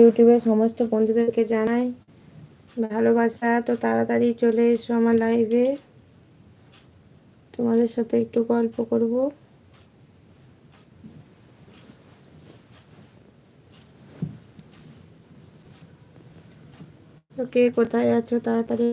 ইউটিউবের সমস্ত বন্ধুদেরকে জানাই ভালোবাসা। তো তাড়াতাড়ি চলে এসো আমার লাইভে তোমাদের সাথে একটু গল্প করব। তো কে কোথায় আছো তাড়াতাড়ি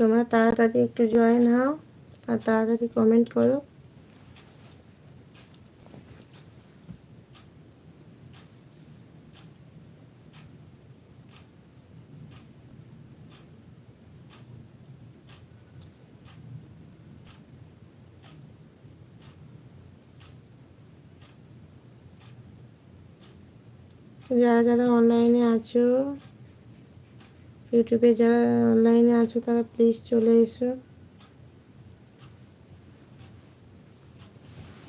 তোমরা তাড়াতাড়ি একটু জয়েন হও আর তাড়াতাড়ি কমেন্ট করো যারা যারা অনলাইনে আছো ইউটিউবে যারা অনলাইনে আছো, তারা প্লিজ চলে এসো।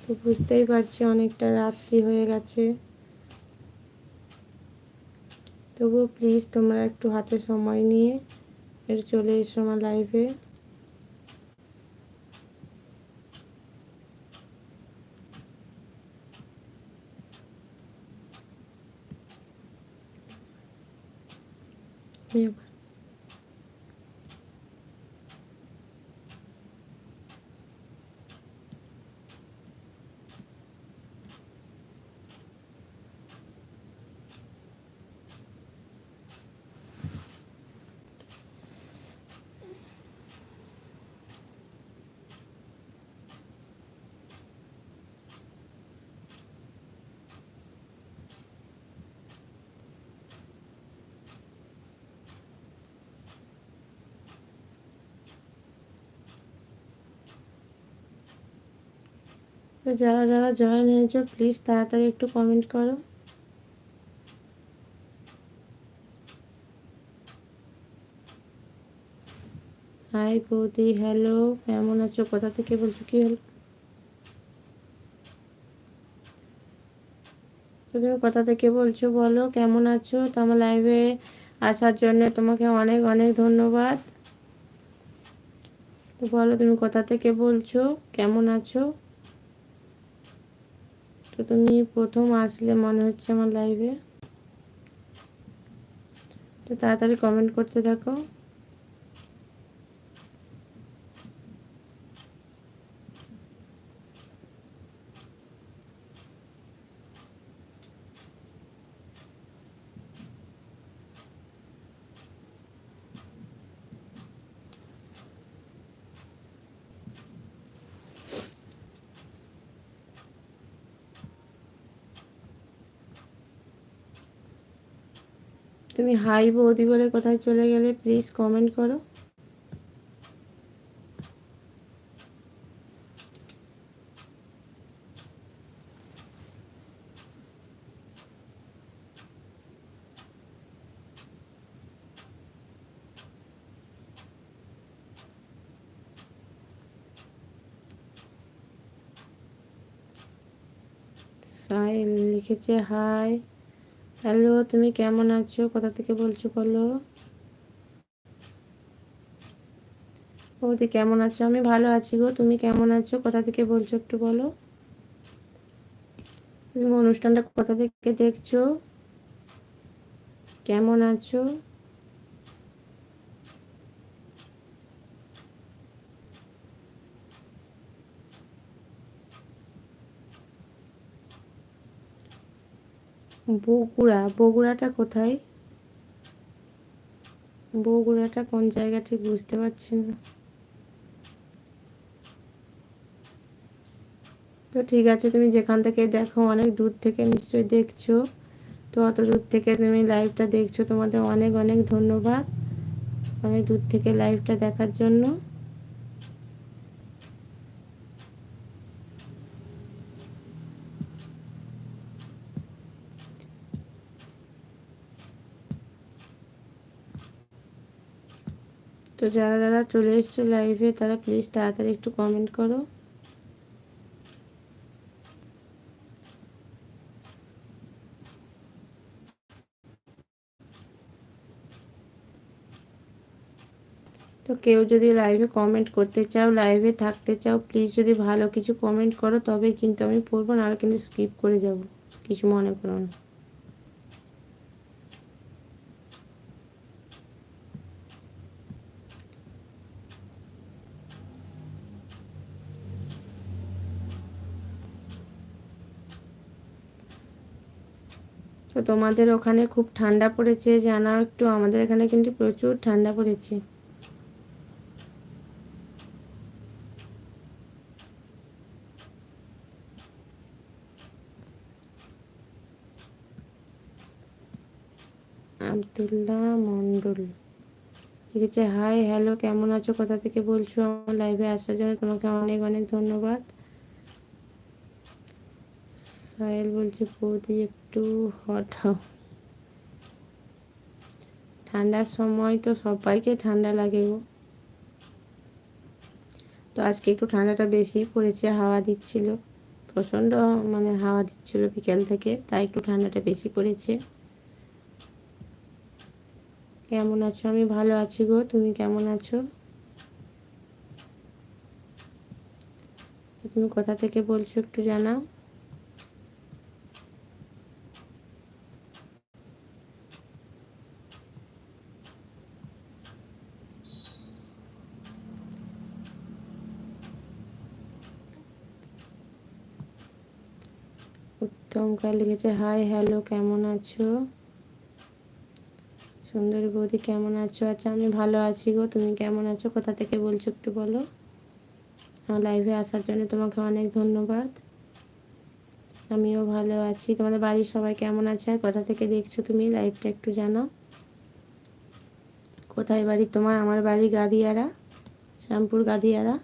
তো বুঝতেই পারছি অনেকটা রাত্রি হয়ে গেছে। তবুও প্লিজ তোমরা একটু হাতে সময় নিয়ে একটু চলে এসো আমার লাইভে meio Yeah. যারা যারা জয়েন হয়েছ প্লিজ তাড়াতাড়ি একটু কমেন্ট করো। হাই বৌদি হ্যালো কেমন আছো? কোথা থেকে বলছো কি হলো? তুমি কোথা থেকে বলছো বলো? কেমন আছো? তো আমার লাইভে আসার জন্য তোমাকে অনেক অনেক ধন্যবাদ। তো বলো তুমি কোথা থেকে বলছো? কেমন আছো? তো তুমি প্রথম আসলে মনে হচ্ছে আমার লাইভে তো তাড়াতাড়ি কমেন্ট করতে থাকো। তুমি হাই বৌদি বলে কোথায় চলে গেলে প্লিজ কমেন্ট করো। লিখেছে হাই হ্যালো, তুমি কেমন আছো? কোথা থেকে বলছো বলো? বৌদি কেমন আছো? আমি ভালো আছি গো। তুমি কেমন আছো? কোথা থেকে বলছো একটু বলো? তুমি অনুষ্ঠানটা কোথা থেকে দেখছ? কেমন আছো? বগুড়া, বগুড়াটা কোথায়? বগুড়াটা কোন জায়গা ঠিক বুঝতে পারছি না। তো ঠিক আছে, তুমি যেখান থেকে দেখো, অনেক দূর থেকে নিশ্চয়ই দেখছ। তো অত দূর থেকে তুমি লাইভটা দেখছ, তোমাদের অনেক অনেক ধন্যবাদ। অনেক দূর থেকে লাইভটা দেখার জন্য। তো যারা যারা চলে এসছো লাইভে তারা প্লিজ তাড়াতাড়ি একটু কমেন্ট করো। তো কেউ যদি লাইভে কমেন্ট করতে চাও লাইভে থাকতে চাও প্লিজ যদি ভালো কিছু কমেন্ট করো তবে কিন্তু আমি পড়ব না কিন্তু স্কিপ করে যাব। কিছু মনে করো না। তো তোমাদের ওখানে খুব ঠান্ডা পড়েছে, জানাও একটু, আমাদের এখানে কিন্তু প্রচুর ঠান্ডা পড়েছে। আবদুল্লাহ মন্ডল ঠিক আছে হাই, হ্যালো, কেমন আছো? কোথা থেকে বলছো? আমার লাইভে আসার জন্য তোমাকে অনেক অনেক ধন্যবাদ। সাহেল বলছে, বৌদি, একটু হট ঠান্ডার সময় তো সবাইকে ঠান্ডা লাগে গো। তো আজকে একটু ঠান্ডাটা বেশি পড়েছে, হাওয়া দিচ্ছিল। প্রচণ্ড মানে হাওয়া দিচ্ছিল বিকেল থেকে, তাই একটু ঠান্ডাটা বেশি পড়েছে। কেমন আছো? আমি ভালো আছি গো। তুমি কেমন আছো? তুমি কোথা থেকে বলছো একটু জানাও। কাল লিখেছে হাই, হ্যালো, কেমন আছো? সুন্দরী বৌদি, কেমন আছো? আচ্ছা আমি ভালো আছি গো। তুমি কেমন আছো? কোথা থেকে বলছো একটু বলো? আমার লাইভে আসার জন্য তোমাকে অনেক ধন্যবাদ। আমিও ভালো আছি। তোমাদের বাড়ির সবাই কেমন আছে? আর কোথা থেকে দেখছ তুমি? লাইভটা একটু জানাও। কোথায় বাড়ি? তোমার, আমার বাড়ি গাদিয়ারা, শ্যামপুর গাদিয়ারা।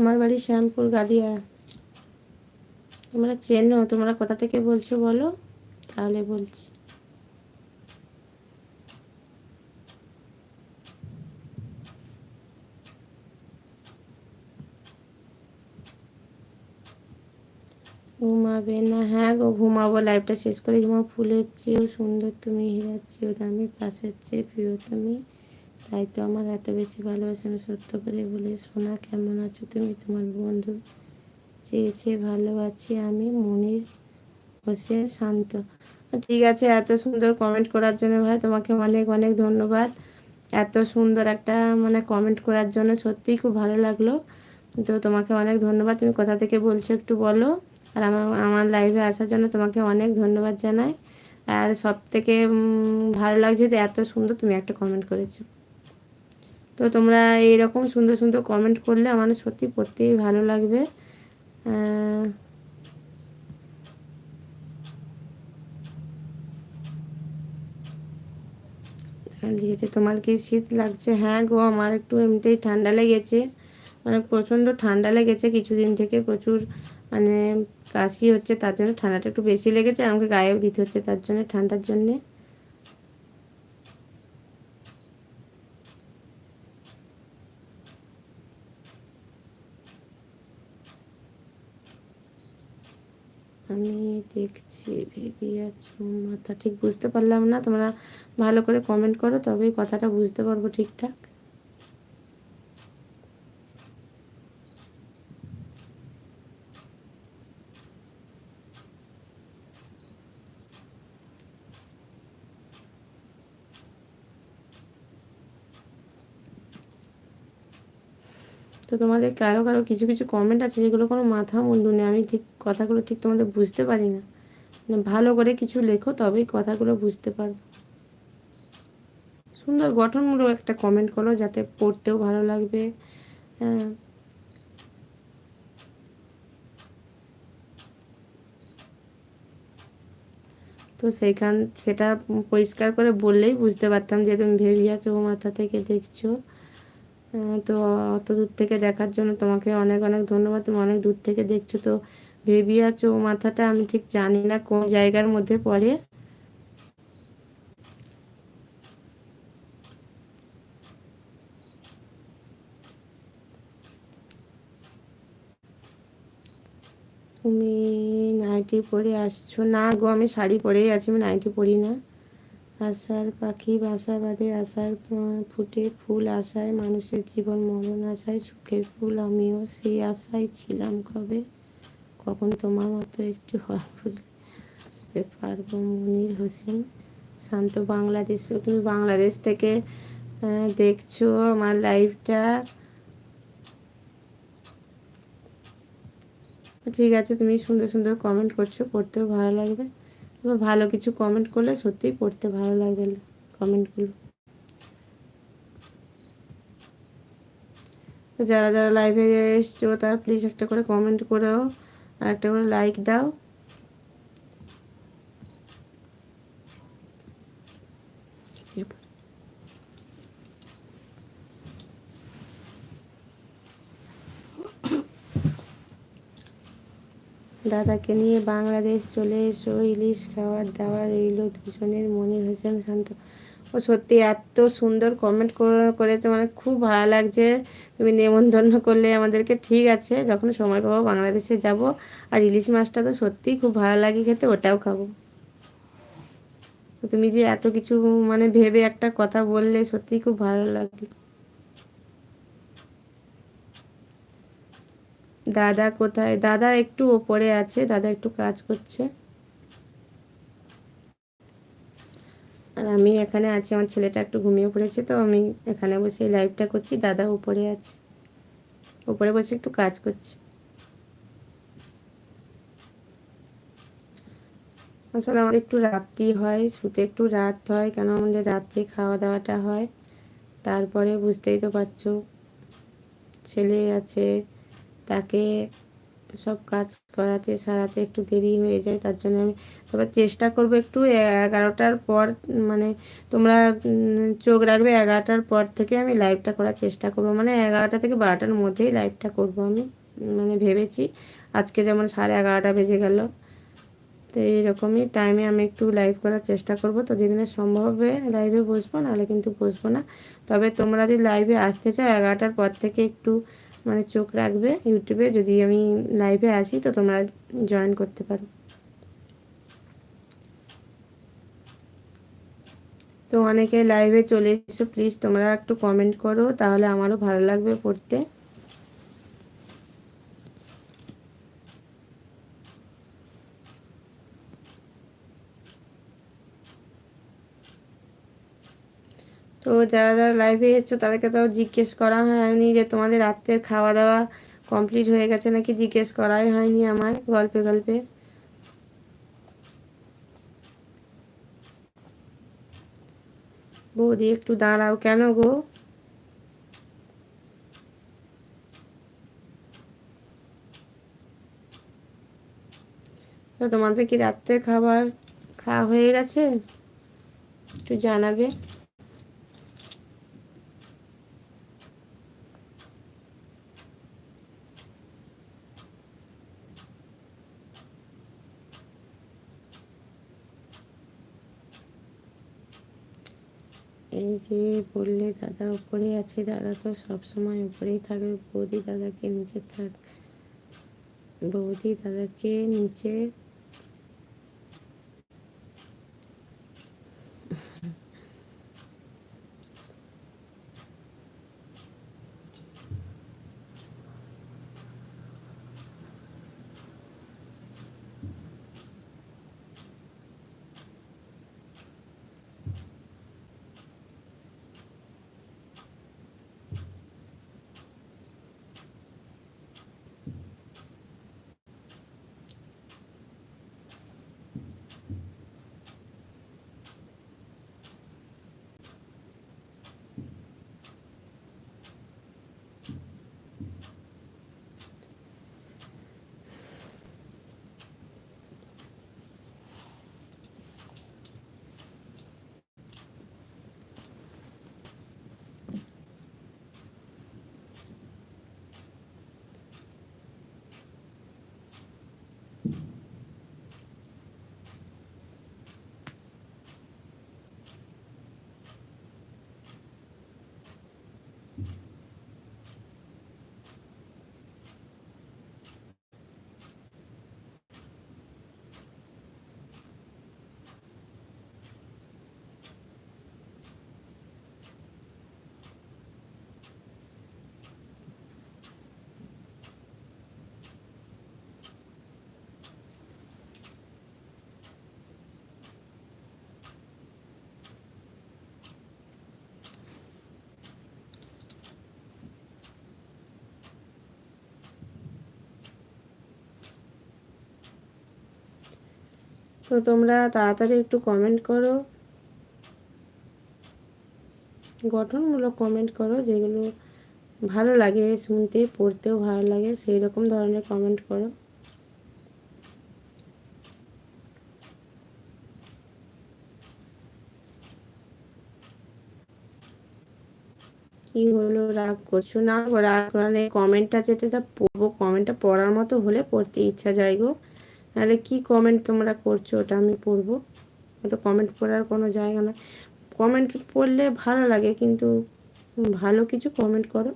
আমার বাড়ি শ্যামপুর গাদিয়ারা। তোমরা চেনো, তোমরা কোথা থেকে বলছো বলো? তাহলে বলছি। ঘুমাবে না। হ্যাঁ গো, ঘুমাবো। লাইফটা শেষ করে ঘুমাবো। ফুলের চেয়েও সুন্দর তুমি, হীরার চেয়েও দামি পাশের চেয়ে প্রিয় তুমি। তাই তো আমার এত বেশি ভালোবাসে আমি সত্য করে বলে শোনা কেমন আছো তুমি? তোমার বন্ধু চেয়েছে ভালো আছি আমি, মনির বসে শান্ত। ঠিক আছে, এত সুন্দর কমেন্ট করার জন্য ভাই তোমাকে অনেক অনেক ধন্যবাদ। এত সুন্দর একটা মানে কমেন্ট করার জন্য সত্যিই খুব ভালো লাগল। তো তোমাকে অনেক ধন্যবাদ, তুমি কোথা থেকে বলছো একটু বলো। আর আমার আমার লাইভে আসার জন্য তোমাকে অনেক ধন্যবাদ জানাই। আর সব থেকে ভালো লাগছে যে এত সুন্দর তুমি একটা কমেন্ট করেছ। তো তোমরা এইরকম সুন্দর সুন্দর কমেন্ট করলে আমার সত্যি পড়তেই ভালো লাগবে। লিখেছে, তোমার কি শীত লাগছে? হ্যাঁ গো, আমার একটু এমনিতেই ঠান্ডা লেগেছে। মানে প্রচণ্ড ঠান্ডা লেগেছে, কিছুদিন থেকে প্রচুর মানে কাশি হচ্ছে, তার জন্য ঠান্ডাটা একটু বেশি লেগেছে, আমাকে গায়েও দিতে হচ্ছে তার জন্য ঠান্ডার জন্যে। আমি দেখছি, ভেবে আছো, মাথা ঠিক বুঝতে পারলাম না। তোমরা ভালো করে কমেন্ট করো, তবেই কথাটা বুঝতে পারব ঠিকঠাক তো তোমাদের কারও কারও কিছু কিছু কমেন্ট আছে যেগুলো কোনো মাথা মুন্ডু নেই। আমি ঠিক কথাগুলো ঠিক তোমাদের বুঝতে পারি না। মানে ভালো করে কিছু লেখো, তবেই কথাগুলো বুঝতে পারব। সুন্দর গঠনমূলক একটা কমেন্ট করো যাতে পড়তেও ভালো লাগবে। হ্যাঁ। তো সেইখান, সেটা পরিষ্কার করে বললেই বুঝতে পারতাম যে তুমি ভেবিয়া চো মাথা থেকে দেখছ। তো অত দূর থেকে দেখার জন্য তোমাকে অনেক অনেক ধন্যবাদ। তুমি অনেক দূর থেকে দেখছ তো ভেবিয়া চৌমাথাটা আমি ঠিক জানি না কোন জায়গার মধ্যে পড়ে। তুমি নাইটি পরে আসছো? না গো, আমি শাড়ি পরেই আছি, আমি নাইটি পরি না। আশার পাখি বাসা বাঁধে আশার ফুটে ফুল আশায় মানুষের জীবন, মরণ আশায় সুখের ফুল। আমিও সেই আশায় ছিলাম কবে? কখন তোমার মতো একটু আসবে? পারব মনির হোসেন, শান্ত বাংলাদেশ, তুমি বাংলাদেশ থেকে দেখছ আমার লাইভটা ঠিক আছে, তুমি সুন্দর সুন্দর কমেন্ট করছ, পড়তেও ভালো লাগবে। এবার ভালো কিছু কমেন্ট করলে সত্যিই পড়তে ভালো লাগবে কমেন্টগুলো যারা যারা লাইভে এসছো তারা প্লিজ একটা করে কমেন্ট করেও আর একটা করে লাইক দাও। দাদাকে নিয়ে বাংলাদেশ চলে এসো, ইলিশ খাওয়ার দাওয়া রইল। দুজনের মনির হোসেন শান্ত। ও সত্যি এত সুন্দর কমেন্ট করেছে মানে খুব ভালো লাগছে। তুমি নেমন্তন্ন করলে আমাদেরকে ঠিক আছে, যখন সময় পাবো বাংলাদেশে যাব। আর ইলিশ মাছটা তো সত্যিই খুব ভালো লাগে খেতে, ওটাও খাব। তুমি যে এত কিছু মানে ভেবে একটা কথা বললে সত্যিই খুব ভালো লাগল। দাদা কোথায়? দাদা একটু ওপরে আছে, দাদা একটু কাজ করছে। আর আমি এখানে আছি, আমার ছেলেটা একটু ঘুমিয়ে পড়েছে তো, আমি এখানে বসে লাইভটা করছি, দাদা উপরে আছে। উপরে বসে একটু কাজ করছি। আসলে আমাদের একটু রাত্রি হয়, শুতে একটু রাত হয়, কেন আমাদের রাত্রে খাওয়া দাওয়াটা হয়? তারপরে বুঝতেই তো পারছ, ছেলে আছে তাকে সব কাজ করাতে, সারাতে একটু দেরি হয়ে যায়, তার জন্য আমি তবে চেষ্টা করব একটু এগারোটার পর মানে তোমরা চোখ রাখবে, এগারোটার পর থেকে আমি লাইভটা করার চেষ্টা করব। মানে এগারোটা থেকে বারোটার মধ্যেই লাইভটা করব আমি মানে ভেবেছি। আজকে যেমন সাড়ে এগারোটা বেজে গেল, তো এইরকমই টাইমে আমি একটু লাইভ করার চেষ্টা করব। তো যেদিনে সম্ভব হবে লাইভে বসবো, নাহলে কিন্তু বসবো না। তবে তোমরা যদি লাইভে আসতে চাও, এগারোটার পর থেকে একটু মানে চোখ রাখবে ইউটিউবে। যদি আমি লাইভে আসি তো তোমরা জয়েন করতে পারো। তো অনেকে লাইভে চলে এসো প্লিজ তোমরা একটু কমেন্ট করো, তাহলে আমারও ভালো লাগবে পড়তে। তো যারা যারা লাইভে এসছো, তাদেরকে তো জিজ্ঞেস করা হয়নি যে তোমাদের রাত্রের খাওয়া দাওয়া কমপ্লিট হয়ে গেছে নাকি? জিজ্ঞেস করাই হয়নি আমার গল্পে গল্পে। বৌদি, একটু দাঁড়াও কেন গো? তোমাদের কি রাত্রে খাবার খাওয়া হয়ে গেছে? একটু জানাবে। এই যে বললে, দাদা উপরে আছে। দাদা তো সবসময় উপরেই থাকবে। বৌদি দাদাকে নিচে থাক, বৌদি দাদাকে নিচে তো তোমরা তাড়াতাড়ি একটু কমেন্ট করো। গঠনমূলক কমেন্ট করো, যেগুলো ভালো লাগে, শুনতে, পড়তেও ভালো লাগে সেই রকম ধরনের কমেন্ট করো। কি হলো, রাগ করছ না রাগ মানে কমেন্টটা যেটা পড়ব। কমেন্টটা পড়ার মতো হলে পড়তে ইচ্ছা যায় গো। নাহলে কি কমেন্ট তোমরা করছ ওটা আমি পড়ব? ওটা কমেন্ট পড়ার কোনো জায়গা না। কমেন্ট পড়লে ভালো লাগে, কিন্তু ভালো কিছু কমেন্ট করো।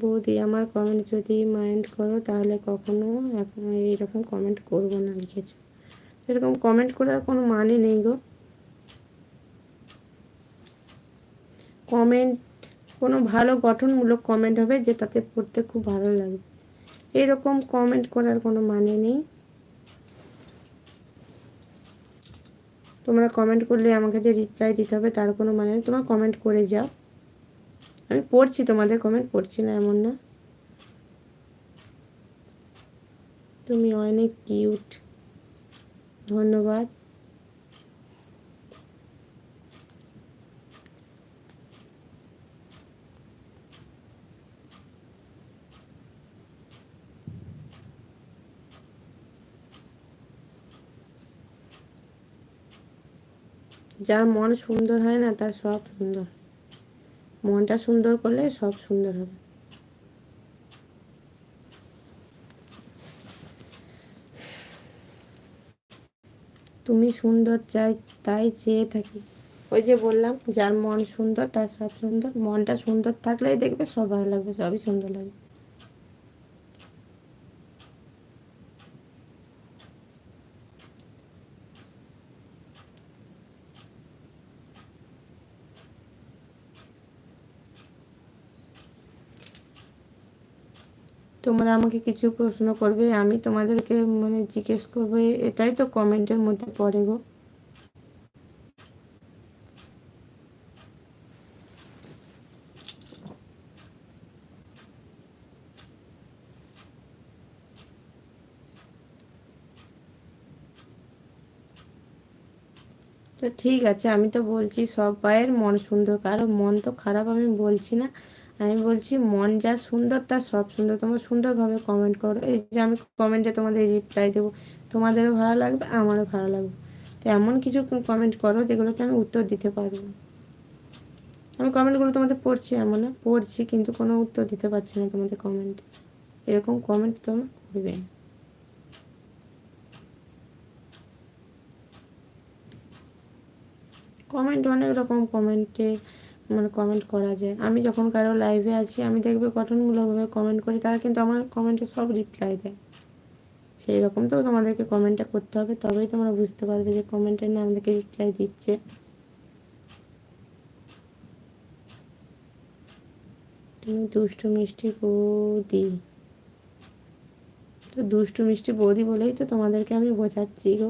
বৌদি, আমার কমেন্ট যদি মাইন্ড করো, তাহলে কখনো এখন এইরকম কমেন্ট করব না লিখেছো এরকম কমেন্ট করার কোনো মানে নেই গো। কমেন্ট কোনো ভালো গঠনমূলক কমেন্ট হবে যেটাতে পড়তে খুব ভালো লাগবে এরকম কমেন্ট করার কোনো মানে নেই। তোমরা কমেন্ট করলে আমাকে যে রিপ্লাই দিতে হবে তার কোনো মানে নেই। তোমরা কমেন্ট করে যাও। আমি পড়ছি তোমাদের কমেন্ট পড়ছি না এমন না। তুমি অনেক কিউট ধন্যবাদ। যার মন সুন্দর হয় না, তার সব সুন্দর। মনটা সুন্দর করলে সব সুন্দর হবে। তুমি সুন্দর চাই, তাই চেয়ে থাকি। ওই যে বললাম, যার মন সুন্দর, তার সব সুন্দর। মনটা সুন্দর থাকলেই দেখবে সব ভালো লাগবে, সবই সুন্দর লাগবে। তোমরা আমাকে কিছু প্রশ্ন করবে, আমি তোমাদেরকে মানে জিজ্ঞেস করব, এটাই তো কমেন্টের মধ্যে পড়ে গো। তো ঠিক আছে, আমি তো বলছি সব পায়ের মন সুন্দর, কারও মন তো খারাপ আমি বলছি না। আমি বলছি, মন যা সুন্দর, তার সব সুন্দর। তোমরা সুন্দরভাবে কমেন্ট করো। এই যে আমি কমেন্টে তোমাদের রিপ্লাই দেবো। তোমাদেরও ভালো লাগবে, আমারও ভালো লাগবে। তো এমন কিছু কমেন্ট করো যেগুলোতে আমি উত্তর দিতে পারব। আমি কমেন্টগুলো তোমাদের পড়ছি এমন না, পড়ছি কিন্তু কোনো উত্তর দিতে পারছি না তোমাদের কমেন্ট এরকম কমেন্ট তোমরা করবে। কমেন্ট অনেক রকম কমেন্টে মানে কমেন্ট করা যায়। আমি যখন কারও লাইভে আছি, আমি দেখবে গঠনমূলকভাবে কমেন্ট করি, তারা কিন্তু আমার কমেন্টে সব রিপ্লাই দেয়। সেই রকম তো তোমাদেরকে কমেন্টটা করতে হবে, তবেই তোমরা বুঝতে পারবে যে কমেন্টের না আমাদেরকে রিপ্লাই দিচ্ছে। তুমি দুষ্টু মিষ্টি বৌদি। তো দুষ্টু মিষ্টি বৌদি বলেই তো তোমাদেরকে আমি বোঝাচ্ছি গো।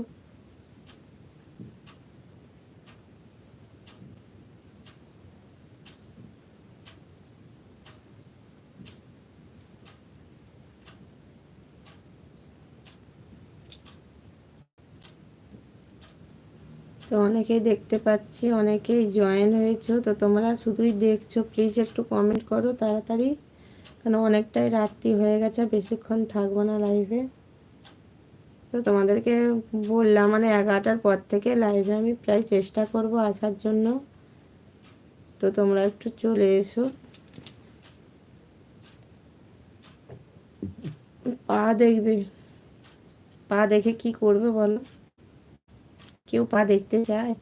তো অনেকেই দেখতে পাচ্ছি, অনেকেই জয়েন হয়েছো। তো তোমরা শুধুই দেখছ প্লিজ একটু কমেন্ট করো তাড়াতাড়ি। কেন অনেকটাই রাত্রি হয়ে গেছে বেশিক্ষণ থাকব না লাইভে তো তোমাদেরকে বললাম মানে এগারোটার পর থেকে লাইভে আমি প্রায় চেষ্টা করব আসার জন্য। তো তোমরা একটু চলে এসো। পা দেখবে, পা দেখে কি করবে বলো? কেউ পা দেখতে চায়?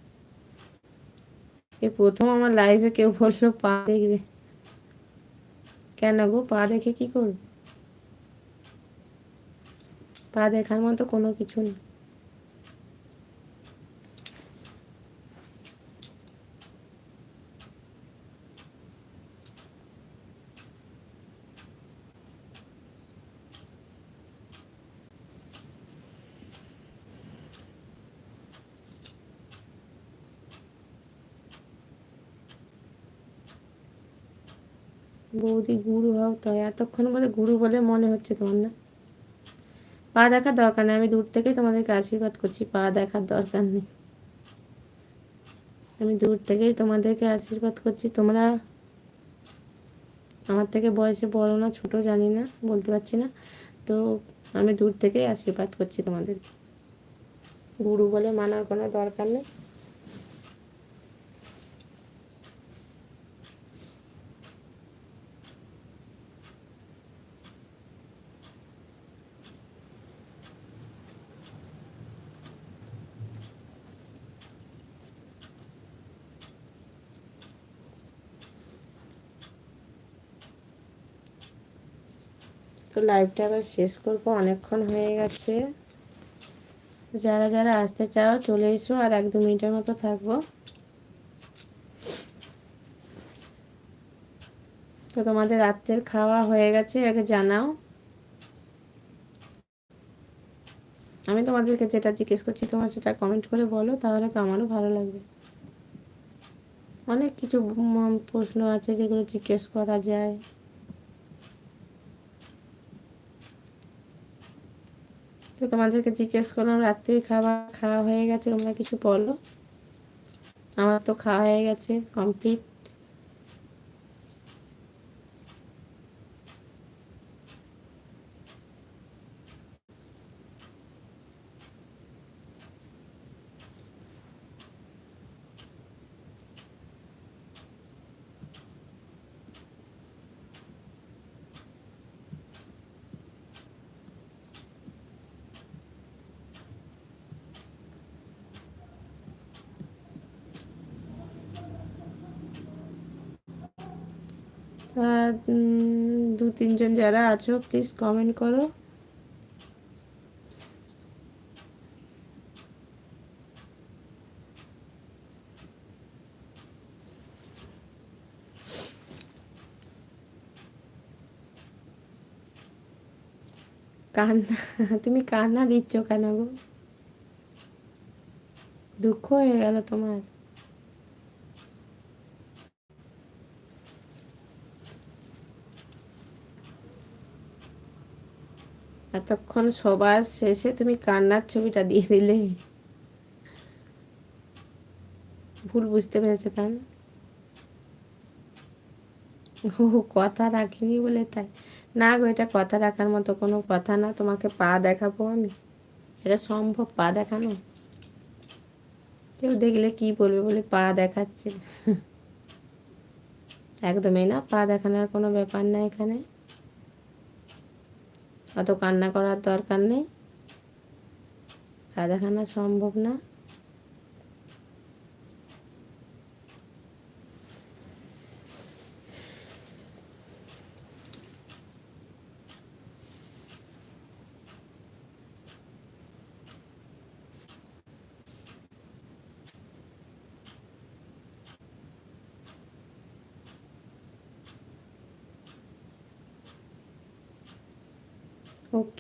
এ প্রথম আমার লাইভে কেউ বলল, পা দেখবে। কেন গো? পা দেখে কি করবে? পা দেখার মতো কোনো কিছু নেই। বৌদি গুরু হও, তো এতক্ষণ বলে গুরু বলে মনে হচ্ছে তোমার না। পা দেখার দরকার নেই, আমি দূর থেকেই তোমাদেরকে আশীর্বাদ করছি, পা দেখার দরকার নেই। আমি দূর থেকেই তোমাদেরকে আশীর্বাদ করছি, তোমরা আমার থেকে বয়সে বড় না, ছোট জানি না, বলতে পারছি না, তো আমি দূর থেকেই আশীর্বাদ করছি তোমাদেরকে। গুরু বলে মানার কোনো দরকার নেই। লাইভটা আবার শেষ করব, অনেকক্ষণ হয়ে গেছে। যারা যারা আসতে চাও, চলে এসো আর এক দু মিনিটের মতো থাকব। তো তোমাদের রাত্রের খাওয়া হয়ে গেছে আগে জানাও। আমি তোমাদেরকে যেটা জিজ্ঞেস করছি, তোমার সেটা কমেন্ট করে বলো, তাহলে তো আমারও ভালো লাগবে। অনেক কিছু প্রশ্ন আছে যেগুলো জিজ্ঞেস করা যায়। তো তোমাদেরকে জিজ্ঞেস করলাম, রাত্রির খাবার খাওয়া হয়ে গেছে? তোমরা কিছু বলো? আমার তো খাওয়া হয়ে গেছে কমপ্লিট দু তিনজন যারা আছো প্লিজ কমেন্ট করো। কান্না, তুমি কান্না দিচ্ছ কেন গো? দুঃখ হয়ে গেল তোমার। এতক্ষণ সবার শেষে তুমি কান্নার ছবিটা দিয়ে দিলে। ভুল বুঝতে পেরেছে তা না? ও, কথা রাখিনি বলে তাই। না গো, এটা কথা রাখার মতো কোনো কথা না। তোমাকে পা দেখাবো আমি? এটা সম্ভব পা দেখানো? কেউ দেখলে কি বলবে বলে পা দেখাচ্ছে? একদমই না, পা দেখানোর কোনো ব্যাপার না এখানে। অত কান্না করার দরকার নেই। রাধাখানা সম্ভব না।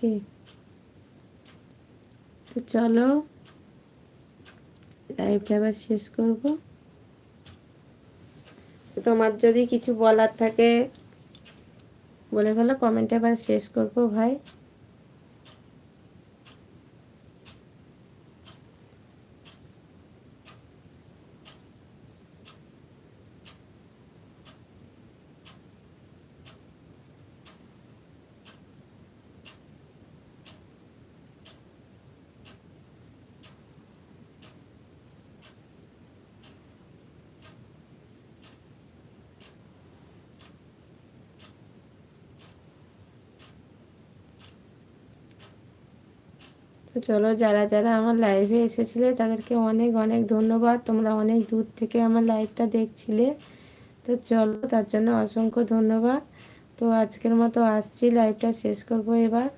ওকে। তো চলো লাইভটা আবার শেষ করব। তোমার যদি কিছু বলার থাকে, বলে ফেলো কমেন্টে আবার শেষ করব ভাই। চলো, যারা যারা আমার লাইভে এসেছিলে, তাদেরকে অনেক অনেক ধন্যবাদ। তোমরা অনেক দূর থেকে আমার লাইভটা দেখছিলে। তো চলো, তার জন্য অসংখ্য ধন্যবাদ। তো আজকের মতো আসছি লাইভটা শেষ করব এবার।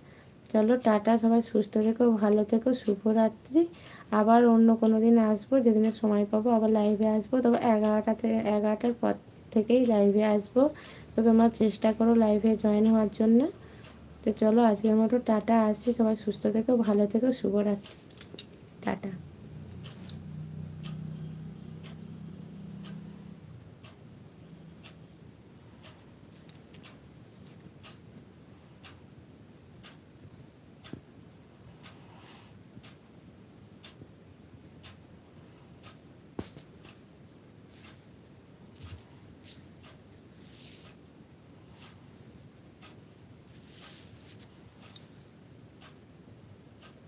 চলো, টাটা, সবাই সুস্থ থেকো, ভালো থেকো, শুভরাত্রি। আবার অন্য কোনো দিন আসব, যেদিনে সময় পাবো আবার লাইভে আসব। তবে এগারোটা থেকে, এগারোটার পর থেকেই লাইভে আসব। তো তোমরা চেষ্টা করো লাইভে জয়েন হওয়ার জন্য। তো চলো আজকের মতো টাটা আসছি। সবাই সুস্থ থেকো ভালো থেকো শুভরাত্রি। টাটা।